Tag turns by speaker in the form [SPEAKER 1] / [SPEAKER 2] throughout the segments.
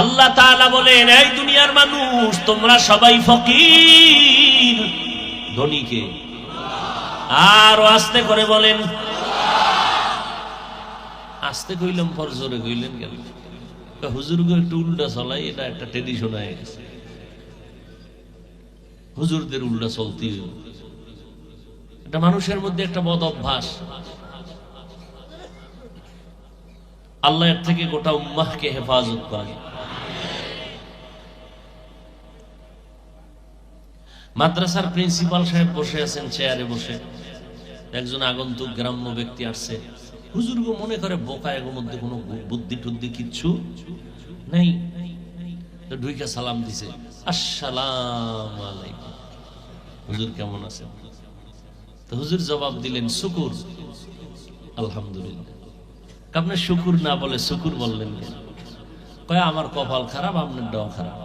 [SPEAKER 1] আল্লাহ তাআলা বলেন, এই দুনিয়ার মানুষ, তোমরা সবাই ফকির। ধনীকে। আর আস্তে করে বলেন, আস্তে কইলাম পর জোরে কইলেন কেন? হুজুর গো, একটু উল্টা চলাই, এটা একটা ট্রেডিশন হয়ে গেছে। হুজুরদের উল্টা চলতি এটা মানুষের মধ্যে একটা বদ অভ্যাস। আল্লাহ এর থেকে গোটা উম্মাহকে হেফাজত করে। মাদ্রাসার প্রিন্সিপাল সাহেব বসে আছেন, চেয়ারে বসে। একজন আগন্তুক গ্রাম্য ব্যক্তি আসছে। হুজুর গো মনে করে বোকা এগোর মধ্যে কোনো বুদ্ধি টুদ্ধি কিচ্ছু নেই? ঢুইকা সালাম দিছে, আসসালাম আলাইকুম। হুজুর কেমন আছেন? তো হুজুর জবাব দিলেন, শুকুর। আলহামদুলিল্লাহ। আপনি শুকুর না বলে শুকুর বললেন কয়, আমার কপাল খারাপ, আপনার ডাও খারাপ।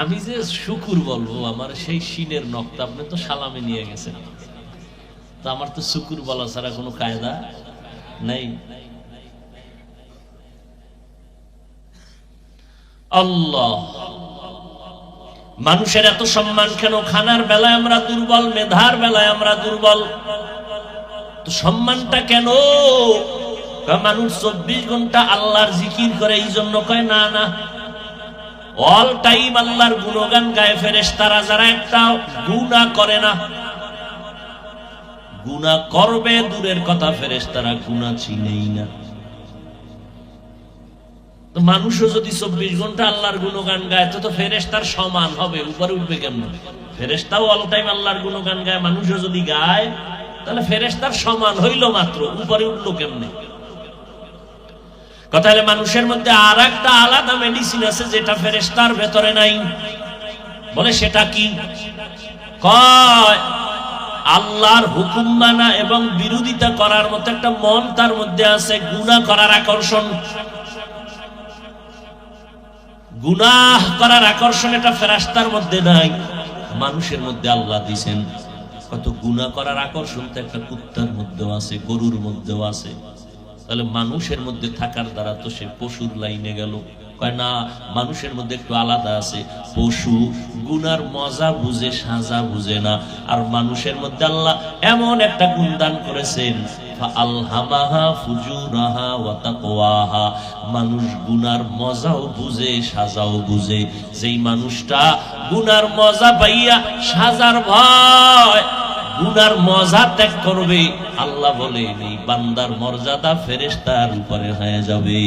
[SPEAKER 1] আমি যে শুকুর বলব, আমার সেই সিনের নকটা আপনি তো সালামে নিয়ে গেছেন। তো আমার তো শুকুর বলা ছাড়া কোনো কায়দা নেই। আল্লাহ, মানুষের এত সম্মান কেন? খানার বেলায় আমরা দুর্বল, মেধার বেলায় আমরা দুর্বল। তো সম্মানটা কেন? মানুষ চব্বিশ ঘণ্টা আল্লাহর জিকির করে এই জন্য কয় না না। অল টাইম আল্লাহর গুণগান গায়ে ফেরেস তারা যারা একটা গুণা করে না। গুণা করবে, দূরের কথা ফেরেস তারা গুণা চিনেই না। মানুষও যদি চব্বিশ ঘণ্টা আল্লাহর গুণগান গায়, তো তো ফেরেস্তার সমান হবে, উপরে উঠবে কেমন? ফেরেস্তাও অল টাইম আল্লাহর গুণগান গায়, মানুষও যদি গায়, তাহলে ফেরেস্তার সমান হইল মাত্র, উপরে উঠল কেমনে? কথা হলে মানুষের মধ্যে আর একটা আলাদা মেডিসিন আছে যেটা ফেরেস্তার ভেতরে নাই। বলে সেটা কি? আল্লাহর হুকুম মানা এবং বিরোধিতা করার মতো একটা মন তার মধ্যে আছে গুণা করার আকর্ষণ। গুনাহ করার আকর্ষণ এটা ফেরাস্তার মধ্যে নাই, মানুষের মধ্যে আল্লাহ দিছেন। কত গুনাহ করার আকর্ষণ তো একটা কুত্তার মধ্যেও আছে, গরুর মধ্যেও আছে। তাহলে মানুষের মধ্যে থাকার দ্বারা তো সে পশুর লাইনে গেল। কয় না, মানুষের মধ্যে একটু আলাদা আছে। পশু গুনার মজা বুঝে, সাজা বুঝে না। আর মানুষের মধ্যে আল্লাহ এমন একটা গুণ দান করেছেন মানুষ গুনার মজাও বুঝে, সাজাও বুঝে। যেই মানুষটা গুনার মজা পাইয়া সাজার ভয় গুনার মজা ত্যাগ করবে, আল্লাহ বলে, এই বান্দার মর্যাদা ফেরেশতার উপরে হয়ে যাবে।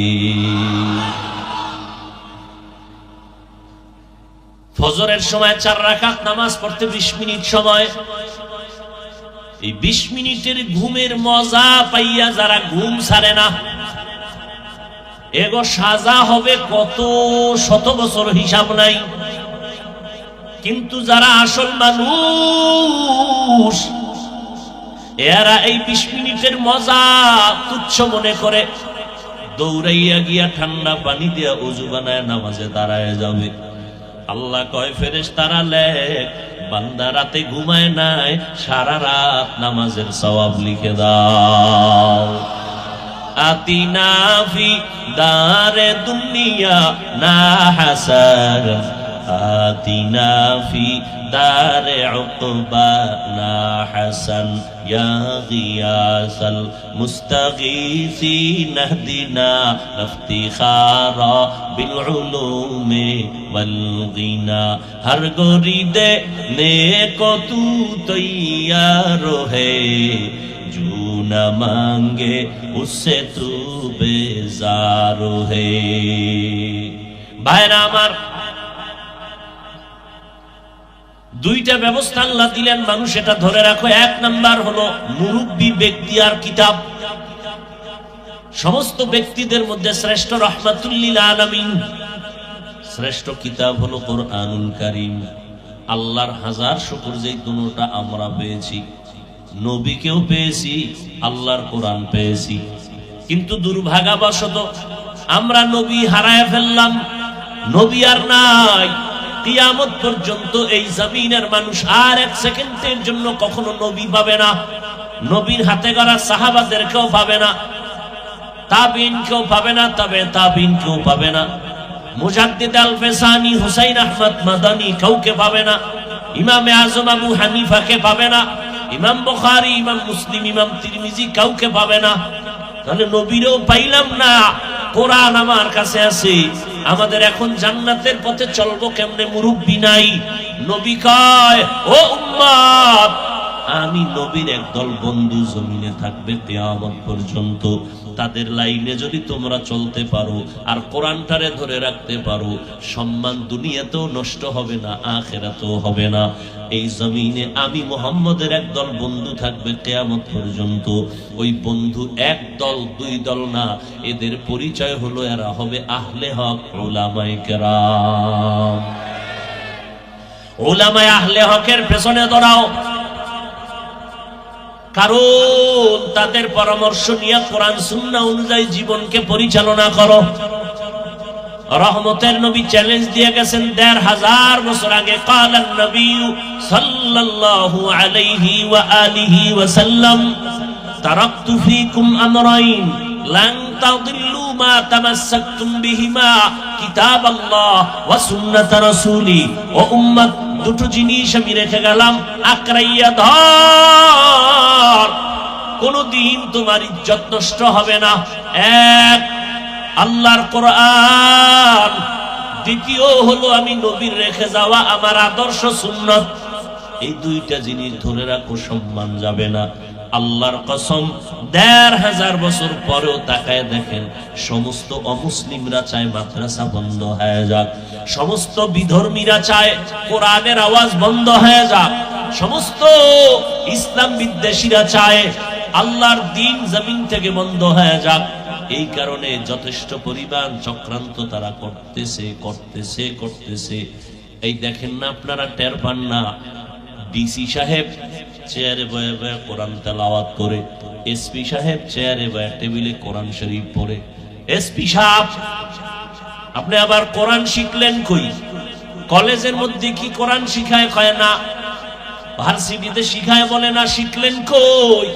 [SPEAKER 1] ফজরের সময় চার রাকাত নামাজ পড়তে বিশ মিনিট সময়। এই বিশ মিনিটের ঘুমের মজা পাইয়া যারা ঘুম ছাড়ে না, এগো সাজা হবে কত শত বছর হিসাব নাই। কিন্তু যারা আসল মানুষ, এরা এই বিশ মিনিটের মজা তুচ্ছ মনে করে। দৌড়াইয়া গিয়া ঠান্ডা পানি দিয়া উজু বানায় নামাজে দাঁড়ায় যাবে। আল্লাহ কয় ফেরেস তারা লেখ, বান্দা রাতে ঘুমায় নাই, সারা রাত নামাজের সওয়াব লিখে দাও। আতিনা ফি দারে দুনিয়া না হাসার। آتنا فی دار عقبانا حسن یا غیاس المستغیثی نہدنا افتخارا بالعلوم والغنا ہر گوری دے نیکو تو تیارو ہے جو نہ مانگے اس سے تو بیزار ہے بھائی نامر দুইটা ব্যবস্থা আল্লাহ দিলেন, মানুষ এটা ধরে রাখো। এক নাম্বার হলো মুরব্বী ব্যক্তি আর কিতাব। সমস্ত ব্যক্তিদের মধ্যে শ্রেষ্ঠ রহমাতুল্লিল আলমিন। শ্রেষ্ঠ কিতাব হলো কোরআনুল কারিম। আল্লাহর হাজার শুকুর যে দুটা আমরা পেয়েছি, নবীকেও পেয়েছি, আল্লাহর কোরআন পেয়েছি। কিন্তু দুর্ভাগাবশত আমরা নবী হারায় ফেললাম। নবী আর নাই। কিয়ামত পর্যন্ত এই জমিনের মানুষ আর এক সেকেন্ডের জন্য কখনো নবী পাবে না। নবীর হাতে গড়া সাহাবাদেরকেও পাবে না। তাবিন কেউ পাবে না, তবে তাবিন কেউ পাবে না। মুজাদ্দিদ আল ফেসানি হুসাইন আহমদ মাদানি কাউকে পাবে না। ইমামে আজম আবু হানিফাকে পাবে না। ইমাম বুখারী, ইমাম মুসলিম, ইমাম তিরমিজি কাউকে পাবে না। তাহলে নবীরও পাইলাম না। কোরআন আমার কাছে আছে। আমাদের এখন জান্নাতের পথে চলবো কেমনে মুরব্বী নাই? নবী কয়, ও উম্মাত আমি নবীর একদল বন্ধু জমিনে থাকবে তেয়ামত পর্যন্ত। তাদের লাইনে যদি তোমরা চলতে পারো আর কোরআনটারে ধরে রাখতে পারো, সম্মান দুনিয়াতেও নষ্ট হবে না, আখেরাতেও হবে না। এই জমিনে আমি মোহাম্মদের একদল বন্ধু থাকবে কেয়ামত পর্যন্ত। ওই বন্ধু এক দল, দুই দল না। এদের পরিচয় হলো এরা হবে আহলে হক ওলামাই ওলামায় আহলে হকের পেছনে দৌড়াও। কারণ তাদের পরামর্শ নিয়ে কোরআন সুন্নাহ অনুযায়ী জীবনকে পরিচালনা করো। রহমতের নবী চ্যালেঞ্জ দিয়ে গেছেন দেড় হাজার বছর আগে। কালান নবী সাল্লাল্লাহু আলাইহি ওয়া আলিহি ওয়া সাল্লাম তারাকতু ফীকুম আমরাইন লান তাদিল্লু মা তামাসসাকতুম বিহিমা, কিতাবাল্লাহ ওয়া সুন্নাত রাসূলি। ও উম্মত, দুটো জিনিস আমি রেখে গেলাম, আকরাইয়া ধর। কোনদিন তোমার ইজ্জত নষ্ট হবে না। এক আল্লাহর কোরআন। দ্বিতীয় হলো আমি নবীর রেখে যাওয়া আমার আদর্শ সুন্নত। এই দুইটা জিনিস ধরে রাখো, সম্মান যাবে না। আল্লাহর কসম, দেড় হাজার বছর পরেও তাকায় দেখেন, সমস্ত অমুসলিমরা চায় মাদ্রাসা বন্ধ হয়ে যাক। সমস্ত বিধর্মীরা চায় কোরআনের আওয়াজ বন্ধ হয়ে যাক। সমস্ত ইসলাম বিদ্বেষীরা চায় আল্লাহর দিন জমিন থেকে বন্ধ হয়ে যাক। এই কারণে যথেষ্ট পরিমাণ চক্রান্ত তারা করতেছে করতেছে করতেছে। এই দেখেন না আপনারা টের পান না। ডিসি সাহেব চেয়ারে বয়ে বয়ে কোরআন তেলাওয়াত করে, এসপি সাহেব চেয়ারে বয়ে টেবিলে কোরআন শরীফ পড়ে। এসপি সাহেব, আপনি আবার কোরআন শিখলেন কই? কলেজের মধ্যে কি কোরআন শিখায় কয় না? ভার্সিটিতে শিখায় বলে না, শিখলেন কই?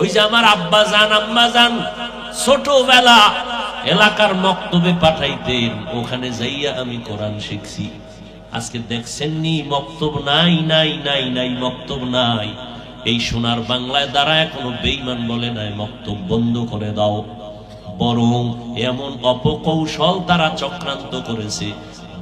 [SPEAKER 1] ওই যে আমার আব্বা জান আম্মা জান ছোটবেলা এলাকার মক্তবে পাঠাইতেন, ওখানে যাইয়া আমি কোরআন শিখছি। আজকে দেখছেন নি, মক্তব নাই নাই নাই নাই, মক্তব নাই। এই সোনার বাংলায় দ্বারা এখনও বেইমান বলে নাই, মক্তব বন্ধ করে দাও। বরং এমন অপকৌশল তারা চক্রান্ত করেছে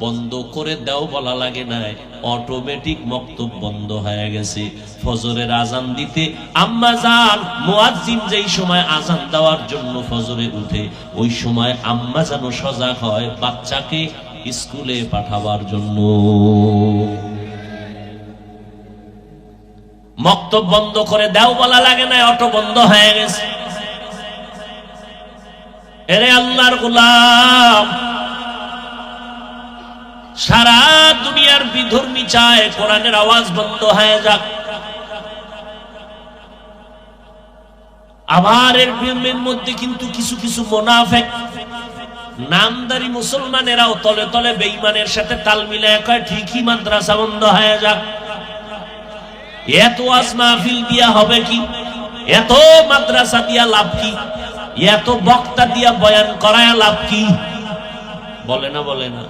[SPEAKER 1] বন্ধ করে দাও বলা লাগে নাই। অটোমেটিক মক্তব বন্ধ হয়ে গেছে। ফজরের আজান দিতে আম্মা জান মুয়াজ্জিন যেই সময় আজান দেওয়ার জন্য ফজরে উঠে, ওই সময় আম্মা যেন সজাগ হয় বাচ্চাকে স্কুলে পাঠাবার জন্য। মক্তব বন্ধ করে দাও বলা লাগে না অটো বন্ধ হয়ে গেছে। এরে আল্লাহর গোলাম সারা দুনিয়ার বিধর্মী চায়, কোরআনের আওয়াজ বন্ধ হয়ে যাক। আবার এর মধ্যে কিন্তু কিছু কিছু মোনাফেক। নামদারি মুসলমানেরাও তলে তলে বেঈমানের সাথে তাল মিলায় কয়, ঠিকই মাদ্রাসা বন্ধ হয়ে যাক। এত আজ মাহফিল দিয়া হবে কি? এত মাদ্রাসা দিয়া লাভ কি? এত বক্তা দিয়া বয়ান করায় লাভ কি? বলে না বলে না।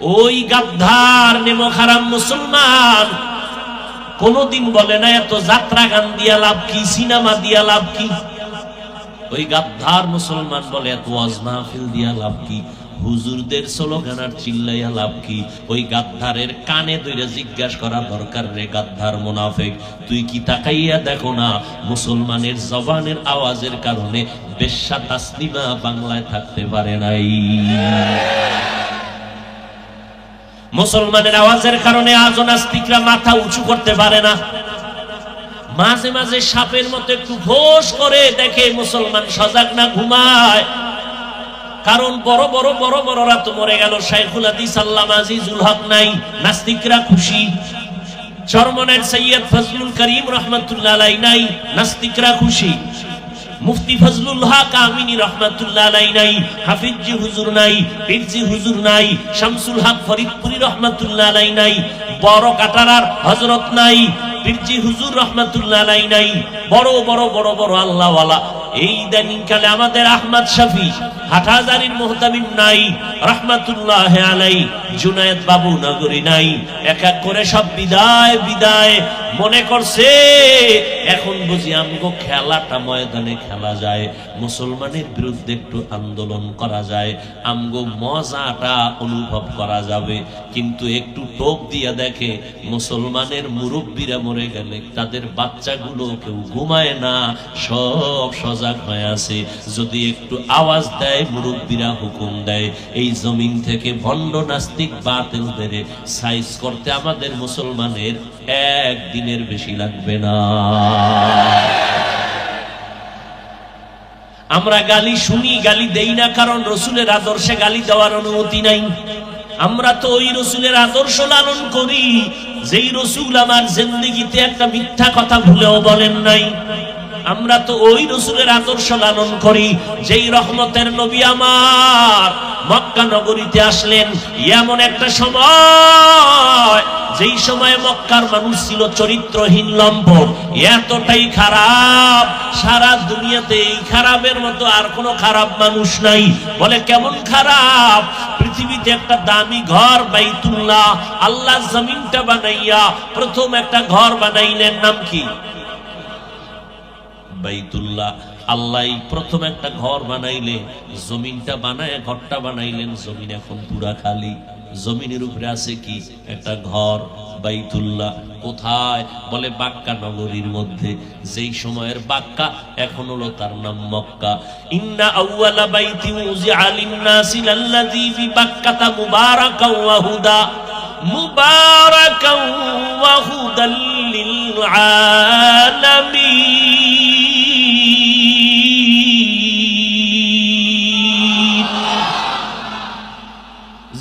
[SPEAKER 1] ওই গাদ্ধার নেমো খারাপ মুসলমান। কোনদিন বলে না, এত যাত্রা গান দিয়া লাভ কি, সিনেমা দিয়া লাভ কি? ওই গাদ্ধার মুসলমান বলে, এত মাহফিল দিয়া লাভ কি? হুজুরদের স্লোগান চিল্লাইয়া লাভ কি? ওই গাদ্ধারের কানে দইরা জিজ্ঞাসা করা দরকার রে গাদ্ধার মুনাফেক, তুই কি তাকাইয়া দেখো না? মুসলমানের জবানের আওয়াজের কারণে বেশ্যা তাসলিমা বাংলায় থাকতে পারে নাই। মুসলমানের আওয়াজের কারণে আজও নাস্তিকরা মাথা উঁচু করতে পারে না। মাঝে মাঝে সাপের মতো একটু ঘোষ করে দেখে মুসলমান সজাগ না ঘুমায়। কারণ বড় বড় বড় বড়রা তো মরে গেল, শাইখুল হাদিস, আল্লামা আজিজুল হক নাই, নাস্তিকরা খুশি। চরমনের সৈয়দ ফজলুল করিম রহমতুল্লাহ নাই, নাস্তিকরা খুশি। মুফতি ফজলুল হক আমিনী রহমাতুল্লাহ আলাই নাই, হাফিজি হুজুর নাই পীরজি হুজুর নাই, শামসুল হক ফরিদপুরি রহমাতুল্লাহ আলাই নাই, বড় কাটারার হযরত নাই পীরজি হুজুর রহমাতুল্লাহ আলাই নাই, বড় বড় বড় বড় আল্লাহওয়ালা। এই ইদানিং কালে আমাদের আহমদ শফি হাটহাজারির মোহতামিম নাই, রহমাতুল্লাহ আলাই জুনায়েদ বাবু নগরী নাই। এক এক করে সব বিদায় বিদায় মনে করছে, এখন বুঝি আমগো খেলাটা ময়দানে খেলা যায়, মুসলমানের বিরুদ্ধে একটু আন্দোলন করা যায়, আমগো মজাটা অনুভব করা যাবে। কিন্তু একটু টোপ দিয়া দেখে মুসলমানের মুরব্বীরা মরে গেলে, তাদের বাচ্চাগুলো কেউ ঘুমায় না, সব সজাগ হয়ে আছে। যদি একটু আওয়াজ দেয় মুরব্বীরা হুকুম দেয়, এই জমিন থেকে ভণ্ড নাস্তিক বাতিলদের সাইজ করতে আমাদের মুসলমানের একদিনের বেশি লাগবে না। আমরা গালি শুনি, গালি দেই না, কারণ রসুলের আদর্শে গালি দেওয়ার অনুমতি নাই। আমরা তো ওই রসুলের আদর্শ লালন করি, যেই রসুল আমার জিন্দিগিতে একটা মিথ্যা কথা ভুলেও বলেন নাই। আমরা তো ওই রসুলের আদর্শ লালন করি, যেই রহমতের নবী আমার মক্কা নগরীতে আসলেন। এমন একটা সময়, যেই সময় মক্কার মানুষ ছিল চরিত্রহীন লম্পট, এতটাই খারাপ, সারা দুনিয়াতে এই খারাপের মতো আর কোনো খারাপ মানুষ নাই। বলে, কেমন খারাপ? পৃথিবীতে একটা দামি ঘর, বাইতুল্লাহ, আল্লাহ জমিনটা বানাইয়া প্রথম একটা ঘর বানাইলেন, নাম কি? বাইতুল্লাহ। আল্লাহ প্রথম একটা ঘর বানাইলে, জমিনটা বানায়, ঘরটা বানাইলেন, জমিন এখন পুরা খালি। জমিনের উপরে আছে কি? একটা ঘর, বাইতুল্লাহ। কোথায়? বলে বাক্কা নগরীর মধ্যে। যেই সময়ের বাক্কা, এখন হলো তার নাম মক্কা। ইন্না আউয়ালা বাইতি উজিআ লিন-নাসি লাল্লাযী ফি বাক্কাতা মুবারাকাও ওয়া হুদা। মুবারাকাও ওয়া হুদাল লিল আলামিন।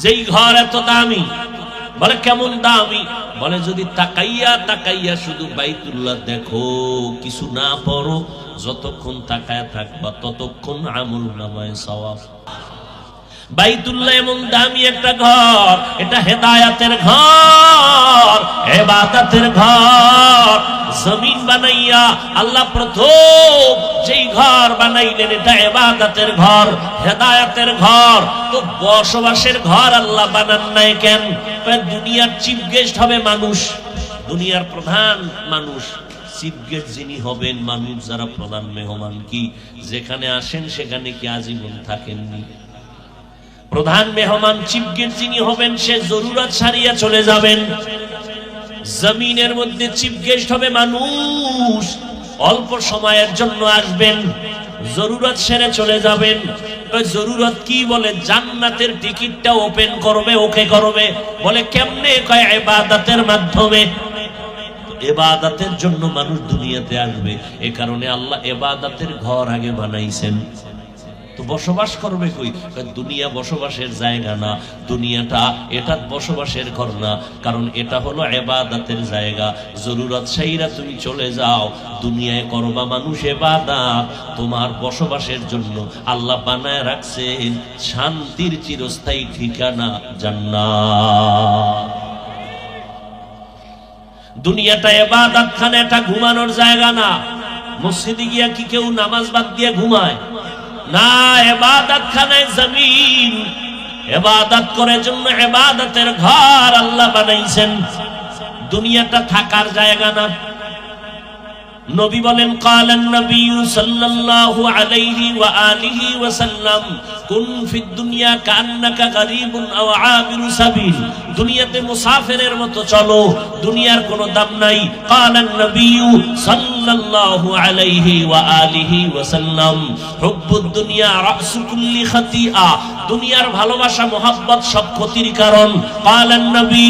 [SPEAKER 1] যেই ঘর এত দামি, বলে কেমন দামি? বলে যদি তাকাইয়া তাকাইয়া শুধু বাইতুল্লাহ দেখো, কিছু না পড়ো, যতক্ষণ তাকায় থাকবা ততক্ষণ আমল নামায় সওয়াব। বাইতুল্লাহ এমন দামি একটা ঘর, এটা হেদায়াতের ঘর, এবাদাতের ঘর। জমিন বানাইয়া আল্লাহ প্রথম যেই ঘর বানাইলেন, এটা এবাদাতের ঘর, হেদায়াতের ঘর। তো বসবাসের ঘর আল্লাহ বানান নাই কেন? দুনিয়ার চিফ গেস্ট হবে মানুষ, দুনিয়ার প্রধান মানুষ। চিফ গেস্ট যিনি হবেন মানুষ, যারা প্রধান মেহমান কি? যেখানে আসেন সেখানে কি আজীবন থাকেননি? প্রধান মেহমান চিফ যিনি হবেন, সে জরুরত সারিয়া চলে যাবেন। জমিনের মধ্যে চিফ গেস্ট হবে মানুষ। অল্প সময়ের জন্য আসবেন। জরুরত সেরে চলে যাবেন। জরুরত কি বলে? জান্নাতের টিকিটটা ওপেন করবে, ওকে করবে। বলে, কেমনে কয় এবাদাতের মাধ্যমে? এবাদাতের জন্য মানুষ দুনিয়াতে আসবে। এ কারণে আল্লাহ এবাদাতের ঘর আগে বানাইছেন। তো বসবাস করবে কই? দুনিয়া বসবাসের জায়গা না, দুনিয়াটা এটা বসবাসের ঘর না, কারণ এটা হলো এবাদাতের জায়গা। জরুরত সাইরা তুমি চলে যাও, দুনিয়ায় করবা মানুষ এবাদাত। তোমার বসবাসের জন্য আল্লাহ বানায় রাখছেন শান্তির চিরস্থায়ী ঠিকানা জান্নাত। দুনিয়াটা এবাদাত খানে এটা ঘুমানোর জায়গা না। মসজিদে গিয়া কি কেউ নামাজ বাদ দিয়ে ঘুমায়? না, এবাদত জমিন। এবাদত করে জন্য এবাদতের ঘর আল্লাহ বানাইছেন। দুনিয়াটা থাকার জায়গা না। নবী বলেন নবী সাল্লাল্লাহু আলাইহি ওয়া আলিহি ওয়া সাল্লাম, কুন ফিদ দুনিয়া কান্নাকা গরীবুন আও আবিরু সাবিল। দুনিয়াতে মুসাফিরের মতো চলো, দুনিয়ার কোনো দাম নাই। কালান নবী সাল্লাল্লাহু আলাইহি ওয়া আলিহি ওয়া সাল্লাম হুব্বুদ দুনিয়া রাসু কুল্লি খাতিআ দুনিয়ার ভালোবাসা, মোহাব্বত সব ক্ষতির কারণ। কালান নবী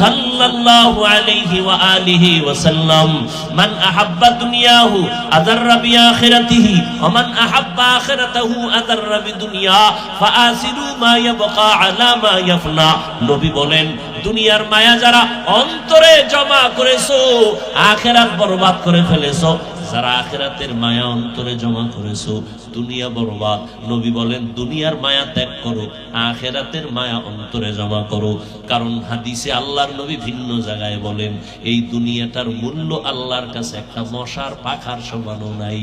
[SPEAKER 1] সাল্লাল্লাহু আলাইহি ওয়া আলিহি ওয়া সাল্লাম মান আহাব্বা দুনিয়াহু আদাররা বিআখিরাতিহি ওয়া মান আহাব্বা আখিরাতাহু আদাররা বি বিদুনিয়া ফাআসিরু মা ইয়াবকা আলা মা ইয়াফনা নবী বলেন দুনিয়ার মায়া যারা অন্তরে জমা করেছ, আখেরাত বরবাদ করে ফেলেছো, যারা আখেরাতের মায়া অন্তরে জমা করেছ, দুনিয়া বরবাদ। নবী বলেন, দুনিয়ার মায়া ত্যাগ করো, আখেরাতের মায়া অন্তরে জমা করো। কারণ হাদিসে আল্লাহর নবী ভিন্ন জায়গায় বলেন, এই দুনিয়াটার মূল্য আল্লাহর কাছে একটা মশার পাখার সমানও নাই।